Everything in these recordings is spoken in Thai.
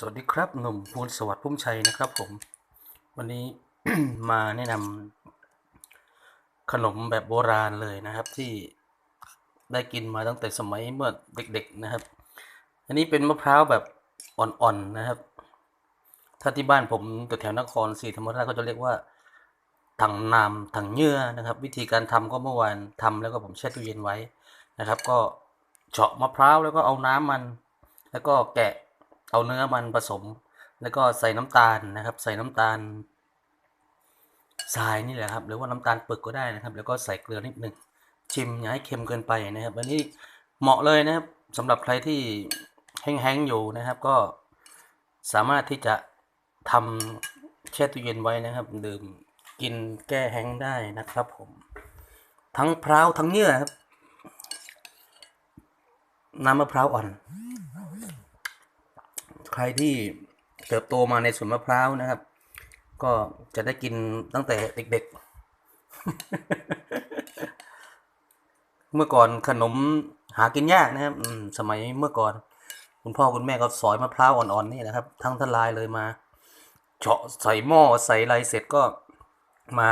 สวัสดีครับหนุ่มภูลสวัสดิ์พุ่มชัยนะครับผม วันนี้ มาแนะนำขนมแบบโบราณเลยนะครับ ที่ได้กินมาตั้งแต่สมัยเมื่อเด็ก ๆนะครับ อันนี้เป็นมะพร้าวแบบอ่อนๆนะครับ ถ้าที่บ้านผมแถวนครศรีธรรมราชก็จะเรียกว่าถังนามถังเยื่อนะครับ วิธีการทำก็เมื่อวานทำแล้วก็ผมแช่ตู้เย็นไว้นะครับ ก็เฉาะมะพร้าวแล้วก็เอาน้ำมัน แล้วก็แกะ เอาเนื้อมันผสม แล้วก็ใส่น้ำตาลนะครับ ใส่น้ำตาลทรายนี่แหละครับ หรือว่าน้ำตาลปึกก็ได้นะครับ แล้วก็ใส่เกลือนิดหนึ่งชิมอย่าให้เค็มเกินไปนะครับ อันนี้เหมาะเลยนะครับสำหรับใครที่แห้งๆอยู่นะครับ ก็สามารถที่จะทำแช่ตู้เย็นไว้นะครับดื่มกินแก้แห้งได้นะครับผม ทั้งพร้าวทั้งเยื่อครับน้ำมะพร้าวอ่อน ใครที่เติบโตมาในสวนมะพร้าวนะครับ ก็จะได้กินตั้งแต่เด็กๆ เมื่อก่อนขนมหากินยากนะครับสมัยเมื่อก่อน คุณพ่อคุณแม่ก็สอยมะพร้าวอ่อนๆนี่นะครับ ทั้งทลายเลยมา เฉาะใส่หม้อใส่ไรเสร็จก็มา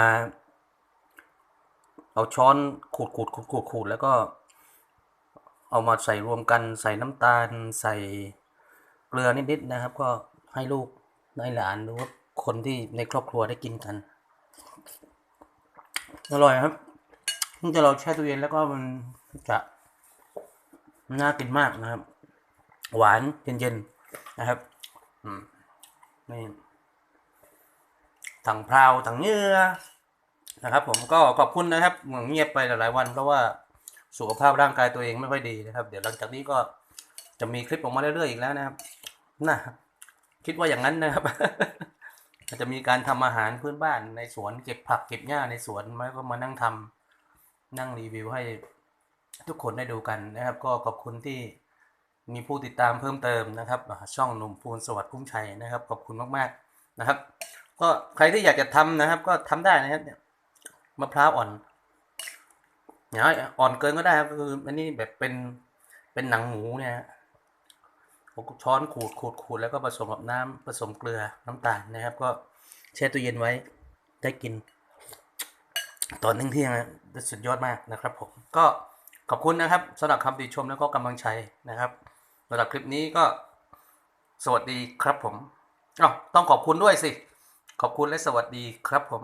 เอาช้อนขูดขูดขูดขูดขูดแล้วก็ เอามาใส่รวมกัน ใส่น้ำตาลใส่ เกลือนิดๆนะครับ ก็ให้ลูกให้หลานหรือว่าคนที่ในครอบครัวได้กินกัน อร่อยครับเพิ่งจะเราแช่ตู้เย็นแล้วก็มันจะน่ากินมากนะครับ หวานเย็นๆนะครับนี่ถังพราวถังเนื้อนะครับ ผมก็ขอบคุณนะครับเมือเงียบไปหลายวันเพราะว่าสุขภาพร่างกายตัวเองไม่ค่อยดีนะครับ เดี๋ยวหลังจากนี้ก็จะมีคลิปออกมาเรื่อยๆอีกแล้วนะครับ น่าคิดว่าอย่างนั้นนะครับอาจจะมีการทำอาหารพื้นบ้านในสวนเก็บผักเก็บหญ้าในสวนแล้วก็มานั่งทำนั่งรีวิวให้ทุกคนได้ดูกันนะครับ ก็ขอบคุณที่มีผู้ติดตามเพิ่มเติมนะครับ ช่องหนุ่มภูลสวัสดิ์พุ่มชัยนะครับ ขอบคุณมากๆนะครับ ก็ใครที่อยากจะทำนะครับ ก็ทำได้นะครับเนี่ยมะพร้าวอ่อนอย่าให้อ่อนเกินก็ได้ครับคืออันนี้แบบเป็นเป็นหนังหมูเนี่ย ผมช้อนขูดขูดขูดแล้วก็ผสมกับน้ำผสมเกลือน้ำตาลนะครับ ก็แช่ตู้เย็นไว้ได้กิน ตอนเที่ยงนะสุดยอดมากนะครับ ผมก็ขอบคุณนะครับสำหรับคำติชมแล้วก็กำลังใจนะครับสำหรับคลิปนี้ก็สวัสดีครับผมอ้าวต้องขอบคุณด้วยสิ ขอบคุณและสวัสดีครับผม